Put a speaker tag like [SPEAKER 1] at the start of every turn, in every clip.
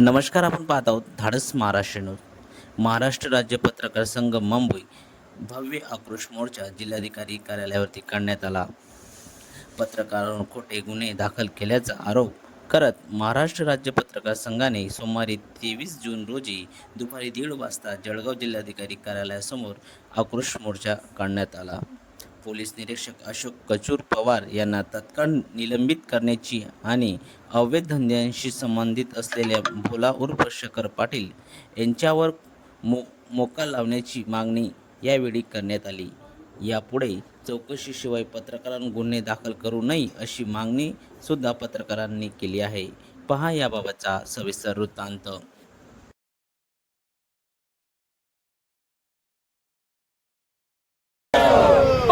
[SPEAKER 1] नमस्कार आपण पाहत आहोत धाडस महाराष्ट्र न्यूज. महाराष्ट्र राज्य पत्रकार संघ मुंबई भव्य आक्रोश मोर्चा जिल्हाधिकारी कार्यालयावरती काढण्यात आला. पत्रकारांवर खोटे गुन्हे दाखल केल्याचा आरोप करत महाराष्ट्र राज्य पत्रकार संघाने सोमवारी तेवीस जून रोजी दुपारी दीड वाजता जळगाव जिल्हाधिकारी कार्यालयासमोर आक्रोश मोर्चा काढण्यात आला. पोलीस निरीक्षक अशोक कचूर पवार यांना तत्काळ निलंबित करण्याची आणि अवैध धंद्यांशी संबंधित असलेल्या भोला उर्फ शकर पाटील यांच्यावर मो मोका लावण्याची मागणी यावेळी करण्यात आली. यापुढे चौकशीशिवाय पत्रकारांवर गुन्हे दाखल करू नये अशी मागणी सुद्धा पत्रकारांनी केली आहे. पहा याबाबतचा सविस्तर वृत्तांत.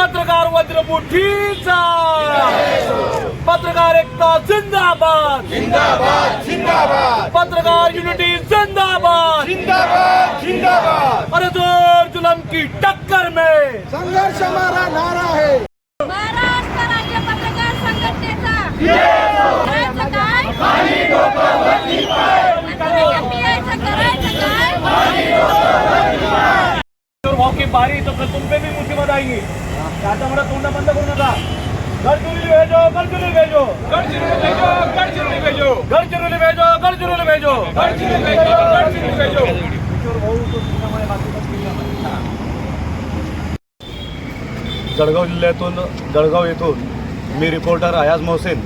[SPEAKER 2] पत्रकार वज्रमुठीचा पत्रकार एकता जिंदाबाद.
[SPEAKER 3] जिंदाबाद जिंदाबाद.
[SPEAKER 2] पत्रकार युनिटी जिंदाबाद.
[SPEAKER 3] जिंदाबाद जिंदाबाद.
[SPEAKER 2] अरे जोर जुलम की टक्कर में.
[SPEAKER 3] संघर्ष हमारा नारा है
[SPEAKER 4] महाराष्ट्र राज्य पत्रकार संघटनेचा करायचं काय आता पियायचं करायचं काय
[SPEAKER 2] और भाव की बारी तो फिर तुम पे भी मुसीबत आएगी. आता मला तोंड बंद करू नका. गडचिरोली भेजो गडचिरोली भेजो.
[SPEAKER 3] गडचिरोली भेजो गडचिरोली भेजो.
[SPEAKER 2] गडचिरोली भेजो गडचिरोली भेजो.
[SPEAKER 3] गडचिरोली भेजो गडचिरोली भेजो.
[SPEAKER 5] जळगाव जिल्ह्यातून जळगाव येथून मी रिपोर्टर अयाज मोहसेन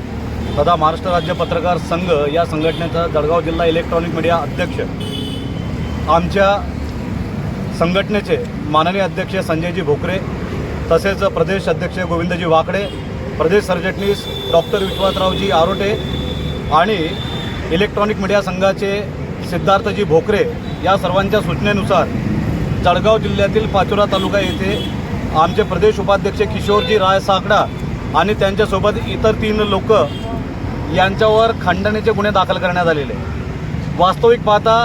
[SPEAKER 5] तथा महाराष्ट्र राज्य पत्रकार संघ या संघटनेचा जळगाव जिल्हा इलेक्ट्रॉनिक मीडिया अध्यक्ष. आमच्या संघटनेचे माननीय अध्यक्ष संजयजी भोकरे तसेच प्रदेश अध्यक्ष गोविंदजी वाकडे प्रदेश सरचिटणीस डॉक्टर विश्वासरावजी आरोटे आणि इलेक्ट्रॉनिक मीडिया संघाचे सिद्धार्थजी भोकरे या सर्वांच्या सूचनेनुसार जळगाव जिल्ह्यातील पाचोरा तालुका येथे आमचे प्रदेश उपाध्यक्ष किशोरजी राय साकडा आणि त्यांच्यासोबत इतर तीन लोक यांच्यावर खंडणीचे गुन्हे दाखल करण्यात आलेले. वास्तविक पाहता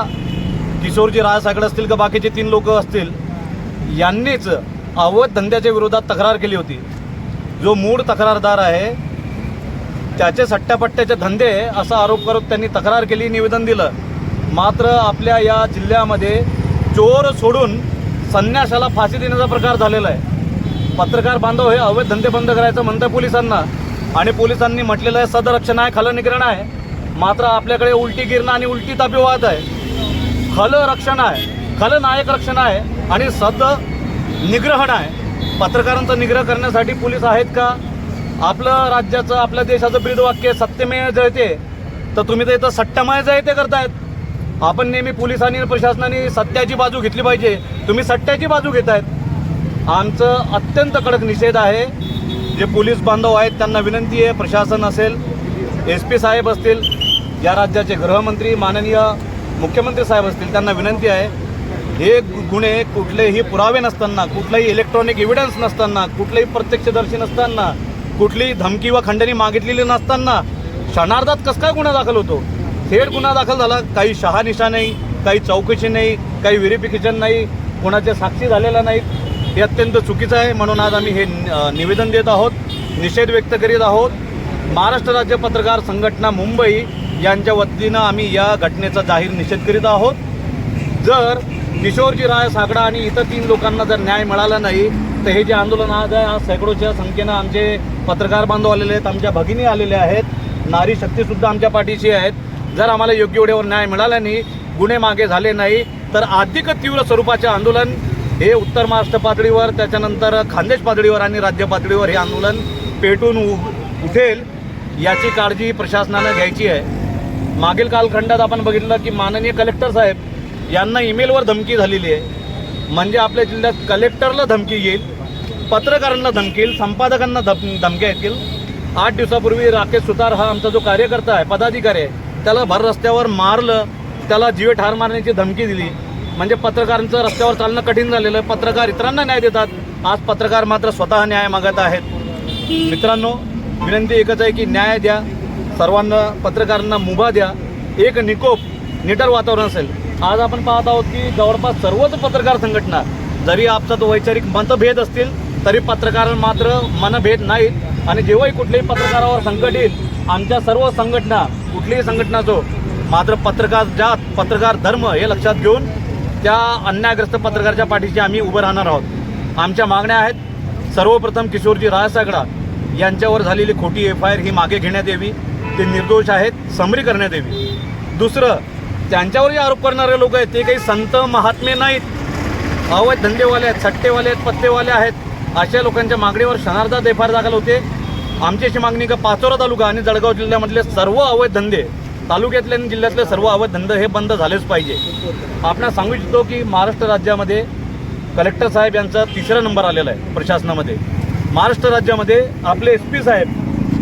[SPEAKER 5] किशोरजी राय साकडे असतील का बाकीचे तीन लोक असतील यांनीच अवैध धंद्याच्या विरोधात तक्रार केली होती. जो मूळ तक्रारदार आहे त्याचे सट्ट्यापट्ट्याचे धंदे असा आरोप करत त्यांनी तक्रार केली निवेदन दिलं. मात्र आपल्या या जिल्ह्यामध्ये चोर सोडून संन्यासाला फाशी देण्याचा प्रकार झालेला आहे. पत्रकार बांधव हे अवैध धंदे बंद करायचं म्हणतं पोलिसांना. आणि पोलिसांनी म्हटलेलं आहे सदरक्षण आहे खलनिग्रहण आहे. मात्र आपल्याकडे उलटी गिरणं आणि उलटी तापी वाहत आहे. खल रक्षण आहे. खलनायक रक्षण आहे आणि सद निग्रहण आहे. पत्रकारांचा निग्रह करण्यासाठी पोलीस आहेत का? आपलं राज्याचं आपल्या देशाचं ब्रीदवाक्य सत्यमेव जयते. तर तुम्ही तर इथं सट्टमय जयते करतायत. आपण नेहमी पोलिसांनी आणि प्रशासनाने सत्याची बाजू घेतली पाहिजे. तुम्ही सट्ट्याची बाजू घेत आहेत आमचं अत्यंत कडक निषेध आहे. जे पोलीस बांधव आहेत त्यांना विनंती आहे प्रशासन असेल एस पी साहेब असतील या राज्याचे गृहमंत्री माननीय मुख्यमंत्री साहेब असतील त्यांना विनंती आहे हे गु- गुन्हे कुठलेही पुरावे नसताना कुठलाही इलेक्ट्रॉनिक एव्हिडन्स नसताना कुठलेही प्रत्यक्षदर्शी नसताना कुठलीही धमकी व खंडणी मागितलेली नसताना क्षणार्धात कसं काय गुन्हा दाखल होतो? थेट गुन्हा दाखल झाला काही शहानिशा नाही काही चौकशी नाही काही व्हेरिफिकेशन नाही कोणाच्या साक्षी झालेल्या नाहीत हे अत्यंत चुकीचं आहे. म्हणून आज आम्ही हे निवेदन देत आहोत निषेध व्यक्त करीत आहोत. महाराष्ट्र राज्य पत्रकार संघटना मुंबई यांच्या वतीनं आम्ही या घटनेचा जाहीर निषेध करीत आहोत. जर किशोरजी राय सागडा आणि इतर तीन लोकांना जर न्याय मिळाला नाही तर हे जे आंदोलन आज आहे आज सैकडोच्या संख्येनं आमचे पत्रकार बांधव आलेले आहेत आमच्या भगिनी आलेल्या आहेत नारी शक्तीसुद्धा आमच्या पाठीशी आहेत. जर आम्हाला योग्य वेळेवर न्याय मिळाला नाही गुन्हे मागे झाले नाही तर अधिक तीव्र स्वरूपाचे आंदोलन हे उत्तर महाराष्ट्र पातळीवर त्याच्यानंतर खानदेश पातळीवर आणि राज्य पातळीवर हे आंदोलन पेटून उठेल याची काळजी प्रशासनानं घ्यायची आहे. मागील कालखंडात आपण बघितलं की माननीय कलेक्टर साहेब यांना ईमेलवर धमकी झालेली आहे. म्हणजे आपल्या जिल्ह्यात कलेक्टरला धमकी येईल पत्रकारांना धमकी येईल संपादकांना धम धमक्या येतील. आठ दिवसापूर्वी राकेश सुतार हा आमचा जो कार्यकर्ता आहे पदाधिकारी आहे त्याला भर रस्त्यावर मारलं त्याला जीवे ठार मारण्याची धमकी दिली. म्हणजे पत्रकारांचं रस्त्यावर चालणं कठीण झालेलं आहे. पत्रकार इतरांना न्याय देतात. आज पत्रकार मात्र स्वतः न्याय मागत आहेत. मित्रांनो विनंती एकच आहे की न्याय द्या. सर्वांना पत्रकारांना मुभा द्या. एक निकोप निटर वातावरण असेल. आज आपण पाहत आहोत की जवळपास सर्वच पत्रकार संघटना जरी आपचा तो वैचारिक मतभेद असतील तरी पत्रकार मात्र मनभेद नाहीत. आणि जेव्हाही कुठल्याही पत्रकारावर संकट येईल आमच्या सर्व संघटना कुठलीही संघटना असो मात्र पत्रकार जात पत्रकार धर्म हे लक्षात घेऊन त्या अन्यायग्रस्त पत्रकाराच्या पाठीशी आम्ही उभं राहणार आहोत. आमच्या मागण्या आहेत सर्वप्रथम किशोरजी राजसागडा यांच्यावर झालेली खोटी एफ आय आर ही मागे घेण्यात यावी. ते निर्दोष आहेत समरी करण्यात यावी. दुसरं त्यांच्यावर जे आरोप करणारे लोक आहेत ते काही संत महात्मे नाहीत. अवैध धंदेवाले आहेत सट्टेवाले आहेत पत्तेवाले आहेत अशा लोकांच्या मागणीवर क्षणार्धात एफ आर दाखल होते. आमची अशी मागणी का पाचोरा तालुका आणि जळगाव जिल्ह्यामधले सर्व अवैध धंदे तालुक्यातले आणि जिल्ह्यातले सर्व अवैध धंदे हे बंद झालेच पाहिजे. आपण सांगू इच्छितो की महाराष्ट्र राज्यामध्ये कलेक्टर साहेब यांचा तिसरा नंबर आलेला आहे प्रशासनामध्ये. महाराष्ट्र राज्यामध्ये आपले एस पी साहेब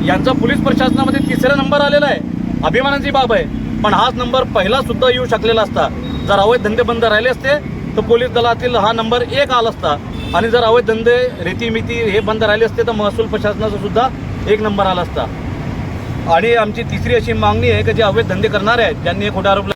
[SPEAKER 5] यांचा पोलीस प्रशासनामध्ये तिसरा नंबर आलेला आहे. अभिमानाची बाब आहे. पण हाच नंबर पहिला सुद्धा येऊ शकलेला असता. जर अवैध धंदे बंद राहिले असते तर पोलीस दलातील हा नंबर एक आला असता. आणि जर अवैध धंदे रेतीमिती हे बंद राहिले असते तर महसूल प्रशासनाचा सुद्धा एक नंबर आला असता. आणि आमची तिसरी अशी मागणी आहे की जे अवैध धंदे करणारे आहेत ज्यांनी हे खोटा आरोप